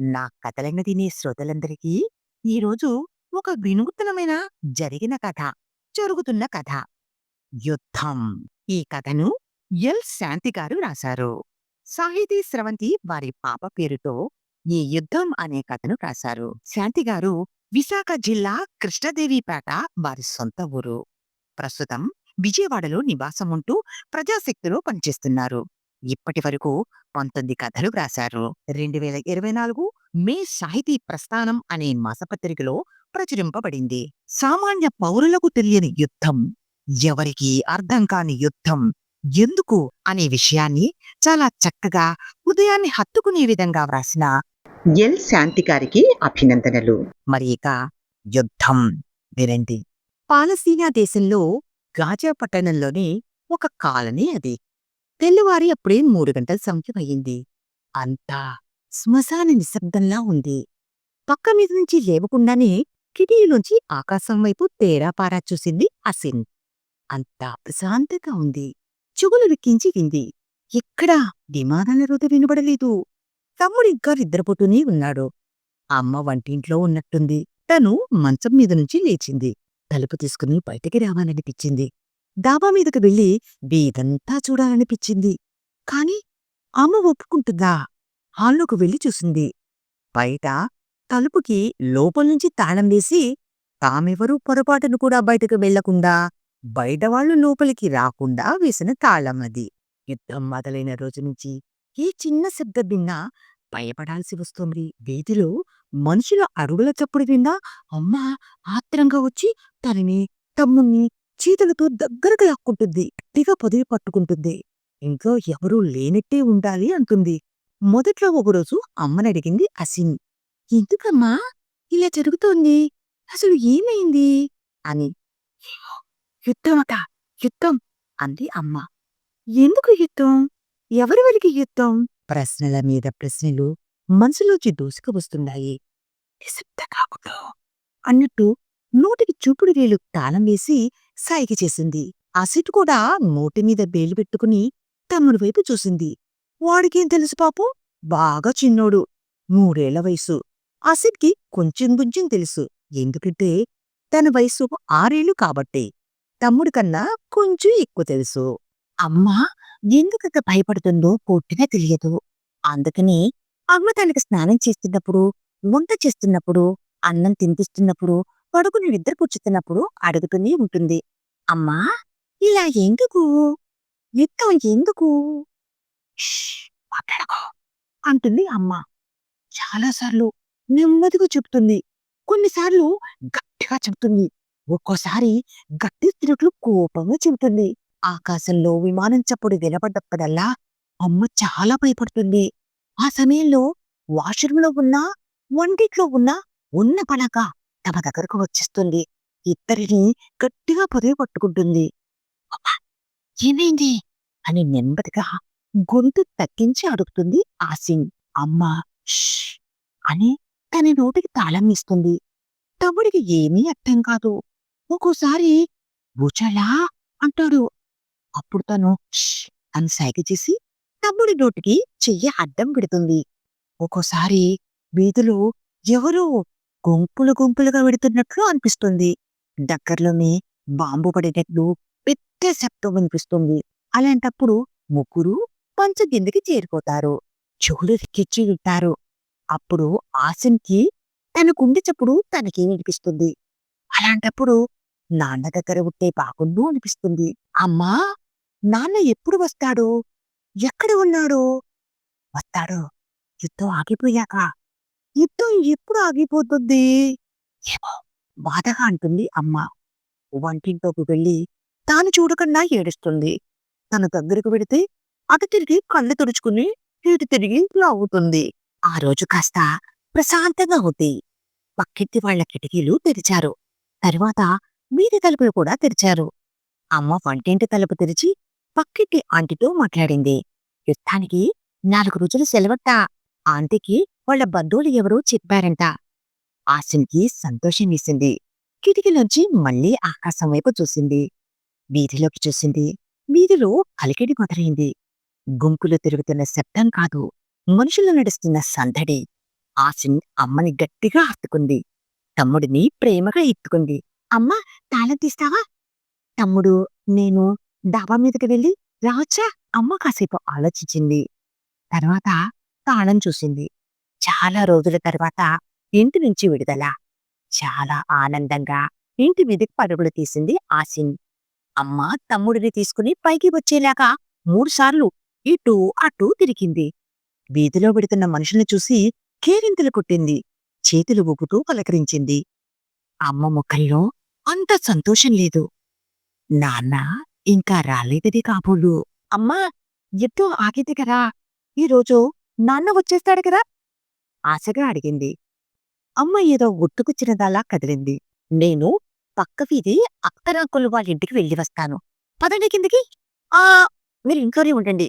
నా కథలను తినే శ్రోతలందరికీ ఈరోజు ఒక వినూత్నమైన జరిగిన కథ, జరుగుతున్న కథ. యుద్ధం. ఈ కథను ఎల్ శాంతి గారు రాశారు. సాహితీ స్రవంతి వారి పాప పేరుతో ఈ యుద్ధం అనే కథను రాశారు. శాంతి గారు విశాఖ జిల్లా కృష్ణదేవిపేట వారి సొంత ఊరు. ప్రస్తుతం విజయవాడలో నివాసం ఉంటూ ప్రజాశక్తిలో పనిచేస్తున్నారు. ఇప్పటి వరకు పంతొమ్మిది కథలు రాశారు. రెండు వేల ఇరవై నాలుగు మే సాహితీ ప్రస్థానం అనే మాసపత్రికలో ప్రచురింపబడింది. సామాన్య పౌరులకు తెలియని యుద్ధం, ఎవరికి అర్థం కాని యుద్ధం ఎందుకు అనే విషయాన్ని చాలా చక్కగా హృదయాన్ని హత్తుకునే విధంగా వ్రాసిన ఎల్ శాంతి గారికి అభినందనలు. మరి ఇక యుద్ధం వినండి. పాలస్తీనా దేశంలో గాజా పట్టణంలోని ఒక కాలనీ అది. తెల్లవారి అప్పుడే మూడు గంటల సమయం అయింది. అంతా శ్మశాన నిశ్శబ్దంలా ఉంది. పక్క మీద నుంచి లేవకుండానే కిటికీలోంచి ఆకాశం వైపు తేరాపారా చూసింది అసిన్. అంతా ప్రశాంతంగా ఉంది. చెవులు రిక్కించి వింది. ఎక్కడా విమానాల రోత వినబడలేదు. తమ్ముడింకా నిద్రపోతూనే ఉన్నాడు. అమ్మ వంటింట్లో ఉన్నట్టుంది. తను మంచం మీద నుంచి లేచింది. తలుపు తీసుకుని బయటికి రావాలనిపించింది. డాబా మీదకు వెళ్ళి వీధంతా చూడాలనిపించింది. కాని అమ్మ ఒప్పుకుంటుందా? హాల్లోకి వెళ్ళి చూసింది. బయట తలుపుకి లోపల్నుంచి తాళం వేసి తామెవరూ పొరపాటును కూడా బయటకు వెళ్ళకుండా బయటవాళ్ళు లోపలికి రాకుండా వేసిన తాళం అది. యుద్ధం మొదలైన రోజు నుంచి ఏ చిన్న శబ్దం విన్నా భయపడాల్సి వస్తోంది. వీధిలో మనుషుల అరుగుల చప్పుడు విన్నా అమ్మ ఆత్రంగా వచ్చి తనని తమ్ముణ్ణి చేతులతో దగ్గరకు లాక్కుంటుంది. గట్టిగా పొదివి పట్టుకుంటుంది. ఇంట్లో ఎవరూ లేనట్టే ఉండాలి అంటుంది. మొదట్లో ఒకరోజు అమ్మనడిగింది అసిన్. ఎందుకమ్మా ఇలా జరుగుతోంది? అసలు ఏమైంది? అని. యుద్ధమట యుద్ధం అంది అమ్మ. ఎందుకు యుద్ధం? ఎవరెవరికి యుద్ధం? ప్రశ్నల మీద ప్రశ్నలు మనసులోంచి దూసుకు వస్తున్నాయి. నిశ్శబ్దంగా అన్నట్టు నోటికి చూపుడు వేలు తాళం వేసి సైకి చేసింది. అసిట్ కూడా నోటి మీద బేలు పెట్టుకుని తమ్ముడి వైపు చూసింది. వాడికేం తెలుసు పాపం? బాగా చిన్నోడు. మూడేళ్ళ వయసు. అసిట్కి కొంచెం కొంచెం తెలుసు. ఎందుకంటే తన వయసు ఆరేళ్ళు కాబట్టే. తమ్ముడి కన్నా కొంచెం ఎక్కువ తెలుసు. అమ్మా ఎందుకంత భయపడుతుందో పూర్తిగా తెలియదు. అందుకని అమ్మ తనకి స్నానం చేస్తున్నప్పుడు, వంట చేస్తున్నప్పుడు, అన్నం తినిపిస్తున్నప్పుడు, పడుకుని నిద్రపుచ్చుతున్నప్పుడు అడుగుతూనే ఉంటుంది. అమ్మా ఇలా ఎందుకు? యుద్ధం ఎందుకు? "షష్! అంటుంది అమ్మ. చాలాసార్లు నెమ్మదిగా చెప్తుంది. కొన్నిసార్లు గట్టిగా చెబుతుంది ఒక్కోసారి గట్టిస్తున్నట్లు కోపంగా చెబుతుంది. ఆకాశంలో విమానం చప్పుడు వినబడ్డప్పుడల్లా అమ్మ చాలా భయపడుతుంది. ఆ సమయంలో వాష్రూమ్లో ఉన్నా, వంటిట్లో ఉన్నా ఉన్న పనక తమ దగ్గరకు వచ్చేస్తుంది. ఇద్దరిని గట్టిగా పొదివి పట్టుకుంటుంది. ఏమైంది? అని నెమ్మదిగా గొంతు తగ్గించి అడుగుతుంది ఆసిన్. అమ్మ అని తన నోటికి తాళం ఇస్తుంది. తమ్ముడికి ఏమీ అర్థం కాదు. ఒక్కోసారి బుచలా అంటాడు. అప్పుడు తను అని సైగ చేసి తమ్ముడి నోటికి చెయ్యి అడ్డం పెడుతుంది. ఒక్కోసారి వీధిలో ఎవరో గుంపులు గుంపులుగా వెడుతున్నట్లు అనిపిస్తుంది. దగ్గరలోనే బాంబు పడినట్లు పెద్ద శబ్దం వినిపిస్తుంది. అలాంటప్పుడు ముగ్గురు పంచ కిందకి చేరిపోతారు. చెవులు రిక్కించి వింటారు. అప్పుడు ఆసిన్కి తన గుండె చప్పుడు తనకి వినిపిస్తుంది. అలాంటప్పుడు నాన్న దగ్గర ఉంటే బాగుండు అనిపిస్తుంది. అమ్మా నాన్న ఎప్పుడు వస్తాడు? ఎక్కడ ఉన్నాడు? వస్తాడు. యుద్ధం ఆగిపోయాక. యుద్ధం ఎప్పుడు ఆగిపోతుంది? ఏమో బాధగా అంటుంది అమ్మ. వంటింట్లోకి వెళ్ళి తాను చూడకుండా ఏడుస్తుంది. తన దగ్గరకు వెడితే అటు తిరిగి కళ్ళు తుడుచుకుని ఇటు తిరిగి లాగుతుంది. ఆ రోజు కాస్త ప్రశాంతంగా ఉంది. పక్కింటి వాళ్ళ కిటికీలు తెరిచారు. తరువాత మీది తలుపులు కూడా తెరిచారు. అమ్మ వంటింటి తలుపు తెరిచి పక్కింటి ఆంటీతో మాట్లాడింది. యుద్ధానికి నాలుగు రోజులు సెలవట్ట ఆంటీకి వాళ్ళ బంధువులు ఎవరో చెప్పారంట. ఆసిన్కి సంతోషం వేసింది. కిటికీలోంచి మళ్ళీ ఆకాశం వైపు చూసింది. వీధిలోకి చూసింది. వీధిలో అలికిడి మొదలైంది. గుంపులు తిరుగుతున్న శబ్దం కాదు. మనుషులు నడుస్తున్న సందడి. ఆసిన్ అమ్మని గట్టిగా హత్తుకుంది తమ్ముడిని ప్రేమగా ఎత్తుకుంది అమ్మ తాళం తీస్తావా తమ్ముడు నేను డాబా మీదకి వెళ్ళి రావచ్చా అమ్మ కాసేపు ఆలోచించింది తర్వాత తాళం చూసింది చాలా రోజుల తర్వాత ఇంటి నుంచి విడుదల. చాలా ఆనందంగా ఇంటి మీదకి పరుగులు తీసింది ఆసిన్. అమ్మ తమ్ముడిని తీసుకుని పైకి వచ్చేలాగా మూడుసార్లు ఇటు అటు తిరిగింది. వీధిలో పెడుతున్న మనుషుల్ని చూసి కేరింతలు కుట్టింది. చేతులు ఊపుతూ పలకరించింది. అమ్మ ముఖంలో అంత సంతోషం లేదు. నాన్న ఇంకా రాలేదది కాబోలు. అమ్మా ఎట్టో ఆగితే కదా. ఈరోజు నాన్న వచ్చేస్తాడు కదా. ఆశగా అడిగింది. అమ్మ ఏదో గుర్తుకొచ్చినదాలా కదిలింది. నేను పక్క వీధి అక్కరాకులు వాళ్ళ ఇంటికి వెళ్ళి వస్తాను. పదండి కిందికి. ఆ మీరు ఇంట్లోనే ఉండండి.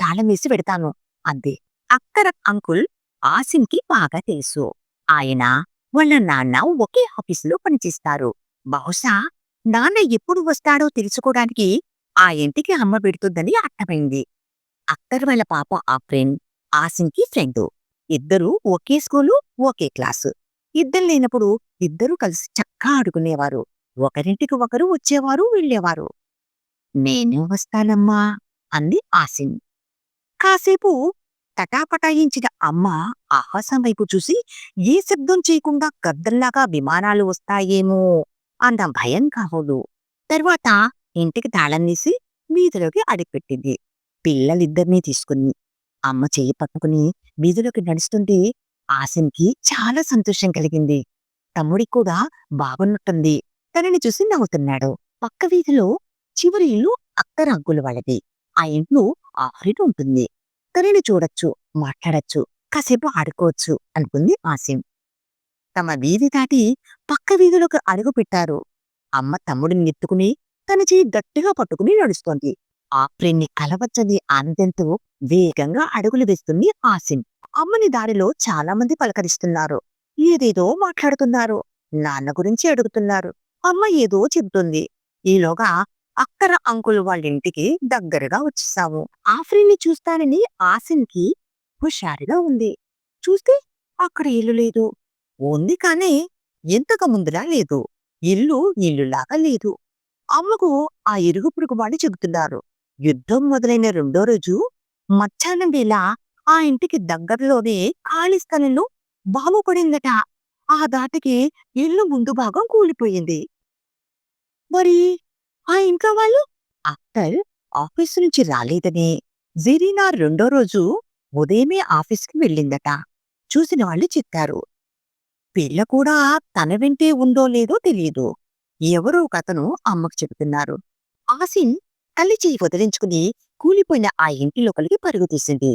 తాళం వేసి పెడతాను అంది. అక్కర అంకుల్ ఆసిన్కి బాగా తెలుసు. ఆయన వాళ్ళ నాన్న ఒకే ఆఫీసులో పనిచేస్తారు. బహుశా నాన్న ఎప్పుడు వస్తాడో తెలుసుకోవడానికి ఆ ఇంటికి అమ్మ పెడుతుందని అర్థమైంది. అక్కర్ వాళ్ళ పాప ఆ ఫ్రెండ్ ఆసిన్కి ఫ్రెండు. ఇద్దరూ ఒకే స్కూలు ఒకే క్లాసు. ఇద్దరు లేనప్పుడు ఇద్దరూ కలిసి చక్కా ఆడుకునేవారు. ఒకరింటికి ఒకరు వచ్చేవారు వెళ్ళేవారు. నేను వస్తానమ్మా అంది ఆసిన్. కాసేపు తటాపటాయించిన అమ్మ ఆహాసం వైపు చూసి ఏ శబ్దం చేయకుండా గద్దల్లాగా విమానాలు వస్తాయేమో అన్న భయం కాహోదు తర్వాత ఇంటికి తాళం తీసి వీధిలోకి అడిగిపెట్టింది పిల్లలిద్దరినీ తీసుకుని అమ్మ చేయి పట్టుకుని వీధిలోకి నడుస్తుంటే ఆసిన్కి చాలా సంతోషం కలిగింది. తమ్ముడికి కూడా బాగున్నట్టుంది. తనని చూసి నవ్వుతున్నాడు. పక్క వీధిలో చివరి ఇల్లు అక్కర అంకులు వాళ్ళది. ఆ ఇంట్లో ఆఫ్రిన్ ఉంటుంది. తనని చూడొచ్చు మాట్లాడొచ్చు కాసేపు ఆడుకోవచ్చు అనుకుంది ఆసిం తమ వీధి దాటి పక్క వీధిలోకి అడుగు పెట్టారు. అమ్మ తమ్ముడిని ఎత్తుకుని తన చేయి గట్టిగా పట్టుకుని నడుస్తోంది. ఆప్రిన్ని కలవచ్చని ఆనందంతో వేగంగా అడుగులు వేస్తుంది ఆసిన్ అమ్మని దారిలో చాలా మంది పలకరిస్తున్నారు. ఏదేదో మాట్లాడుతున్నారు. నాన్న గురించి అడుగుతున్నారు. అమ్మ ఏదో చెబుతుంది. ఈలోగా అక్కర అంకుల్ వాళ్ళ ఇంటికి దగ్గరగా వచ్చేసాము. ఆఫ్రిన్ని చూస్తానని ఆసిన్కి హుషారుగా ఉంది. చూస్తే అక్కడ ఇల్లు లేదు. ఉంది కానీ ఎంతకు ముందులా లేదు. ఇల్లు ఇల్లులాగా లేదు. అమ్మకు ఆ ఇరుగు పొరుగు వాళ్ళు చెబుతున్నారు. యుద్ధం మొదలైన రెండో రోజు మధ్యాహ్నం వేళ ఆ ఇంటికి దగ్గరలోనే ఖాళీ స్థలంలో బాంబు పడిందట ఆ దాటికి ఇల్లు ముందు భాగం కూలిపోయింది. మరి ఆ ఇంట్లో వాళ్ళు? అక్కల్ ఆఫీసు నుంచి రాలేదని. జెరీనా రెండో రోజు ఉదయమే ఆఫీస్కి వెళ్ళిందట. చూసిన వాళ్ళు చెప్పారు. పిల్ల కూడా తన వెంటే ఉందో లేదో తెలియదు. ఎవరో కథను అమ్మకు చెబుతున్నారు. ఆసిన్ తల్లి చేయి వదిలించుకుని కూలిపోయిన ఆ ఇంటి లోపలికి పరుగు తీసింది.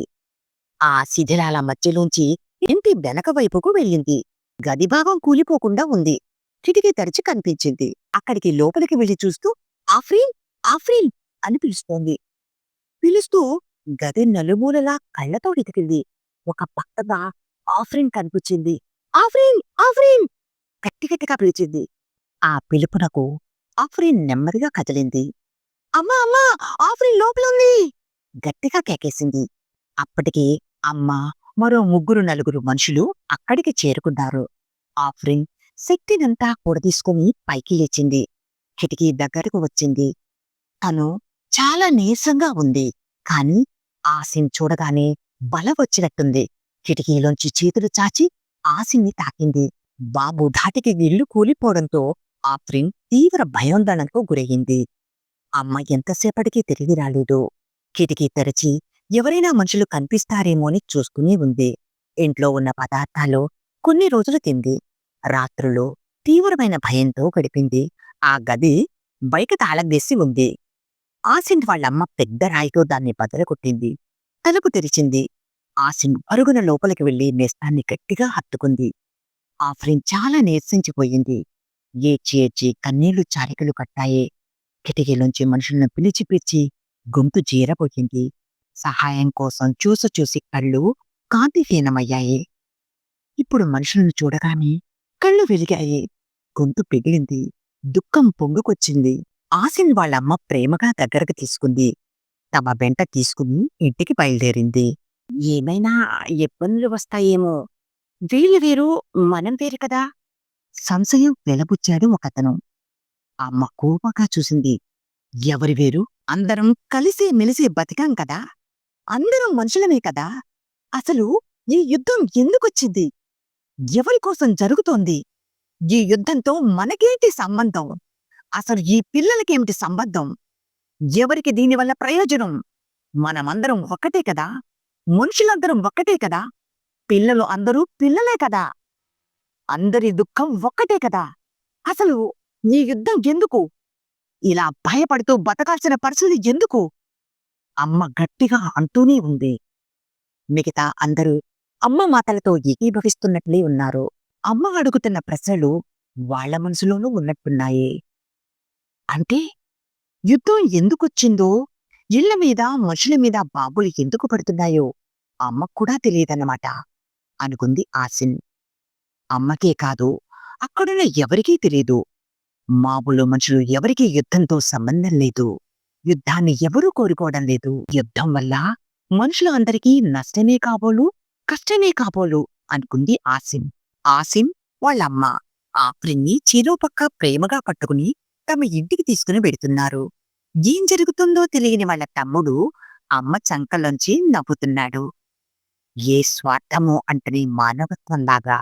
ఆ శిథిలాల మధ్యలోంచి ఇంటి వెనక వైపుకు వెళ్ళింది. గది భాగం కూలిపోకుండా ఉంది. కిటికీ తెరిచి కనిపించింది. అక్కడికి లోపలికి వెళ్ళి చూస్తూ ఆఫ్రీన్ ఆఫ్రీన్ అని పిలుస్తోంది. పిలుస్తూ గది నలుమూలలా కళ్ళతో ఇతికింది ఒక పక్కగా ఆఫ్రీన్ కనిపించింది. ఆఫ్రీన్ ఆఫ్రీన్ గట్టిగట్టిగా పిలిచింది. ఆ పిలుపునకు ఆఫ్రీన్ నెమ్మదిగా కదిలింది. అమ్మా అమ్మా ఆఫ్రిన్ లోపల ఉంది గట్టిగా కేకేసింది. అప్పటికి అమ్మ మరో ముగ్గురు నలుగురు మనుషులు అక్కడికి చేరుకున్నారు. ఆఫ్రిన్ శక్తినంతా కూడదీసుకుని పైకి లేచింది. కిటికీ దగ్గరకు వచ్చింది. తను చాలా నీరసంగా ఉంది. కాని ఆసిన్ చూడగానే బల వచ్చినట్టుంది. కిటికీలోంచి చేతులు చాచి ఆసిన్ని తాకింది. బాబు ధాటికి ఇల్లు కూలిపోవడంతో ఆఫ్రిన్ తీవ్ర భయోందనకు గురయ్యింది. అమ్మ ఎంతసేపటికి తిరిగి రాలేదు. కిటికీ తెరచి ఎవరైనా మనుషులు కనిపిస్తారేమో అని చూసుకుని ఉంది. ఇంట్లో ఉన్న పదార్థాలు కొన్ని రోజులు తింది. రాత్రులు తీవ్రమైన భయంతో గడిపింది. ఆ గది బయట తాళం ఉంది. ఆసింట్ వాళ్ళమ్మ పెద్ద రాయితో దాన్ని బదలగొట్టింది. తలుపు తెరిచింది. ఆసిన్ అరుగున లోపలికి వెళ్ళి నేస్తాన్ని గట్టిగా హత్తుకుంది. ఆఫ్రిన్ చాలా నీరసించిపోయింది. ఏచి ఏచి కన్నీళ్ళు చారికలు కట్టాయే. కిటికీలోంచి మనుషులను పిలిచి పిలిచి గొంతు జీరపోయింది సహాయం కోసం చూసి చూసి కళ్ళు కాంతిహీనమయ్యాయి. ఇప్పుడు మనుషులను చూడగానే కళ్ళు వెలిగాయి. గొంతు పిగిలింది. దుఃఖం పొంగుకొచ్చింది. ఆసిన్ వాళ్ళమ్మ ప్రేమగా దగ్గరకు తీసుకుంది. తమ వెంట తీసుకుని ఇంటికి బయలుదేరింది. ఏమైనా ఇబ్బందులు వస్తాయేమో. వీళ్ళు వేరు మనం వేరు కదా. సంశయం వెలబుచ్చాడు ఒకతను. అమ్మ కోపగా చూసింది. ఎవరి వేరు? అందరం కలిసి మెలిసి బతికాం కదా? అందరం మనుషులమే కదా? అసలు ఈ యుద్ధం ఎందుకొచ్చింది? ఎవరి కోసం జరుగుతోంది? ఈ యుద్ధంతో మనకేంటి సంబంధం? అసలు ఈ పిల్లలకేమిటి సంబంధం? ఎవరికి దీనివల్ల ప్రయోజనం? మనమందరం ఒక్కటే కదా? మనుషులందరం ఒక్కటే కదా? పిల్లలు అందరూ పిల్లలే కదా? అందరి దుఃఖం ఒక్కటే కదా? అసలు ఈ యుద్ధం ఎందుకు? ఇలా భయపడుతూ బతకాల్సిన పరిస్థితి ఎందుకు? అమ్మ గట్టిగా అంటూనే ఉంది. మిగతా అందరూ అమ్మ మాటలతో ఏకీభవిస్తున్నట్లే ఉన్నారు. అమ్మ అడుగుతున్న ప్రశ్నలు వాళ్ళ మనసులోనూ ఉన్నట్టున్నాయి. అంటే యుద్ధం ఎందుకొచ్చిందో? ఇళ్ళ మీద మనుషుల మీద బాబులు ఎందుకు పడుతున్నాయో అమ్మకు కూడా తెలియదన్నమాట అనుకుంది ఆసిన్. అమ్మకే కాదు అక్కడున్న ఎవరికీ తెలియదు మామూలు మనుషులు ఎవరికీ యుద్ధంతో సంబంధం లేదు. యుద్ధాన్ని ఎవరూ కోరుకోవడం లేదు. యుద్ధం వల్ల మనుషులు అందరికీ నష్టమే కాబోలు కష్టమే కాబోలు అనుకుంది ఆసిమ్. ఆసిమ్ వాళ్ళమ్మ ఆఫ్రిన్ని పక్క ప్రేమగా పట్టుకుని తమ ఇంటికి తీసుకుని పెడుతున్నారు ఏం జరుగుతుందో తెలియని వాళ్ళ తమ్ముడు అమ్మ చంకలోంచి నవ్వుతున్నాడు. ఏ స్వార్థమో అంటని మానవత్వంలాగా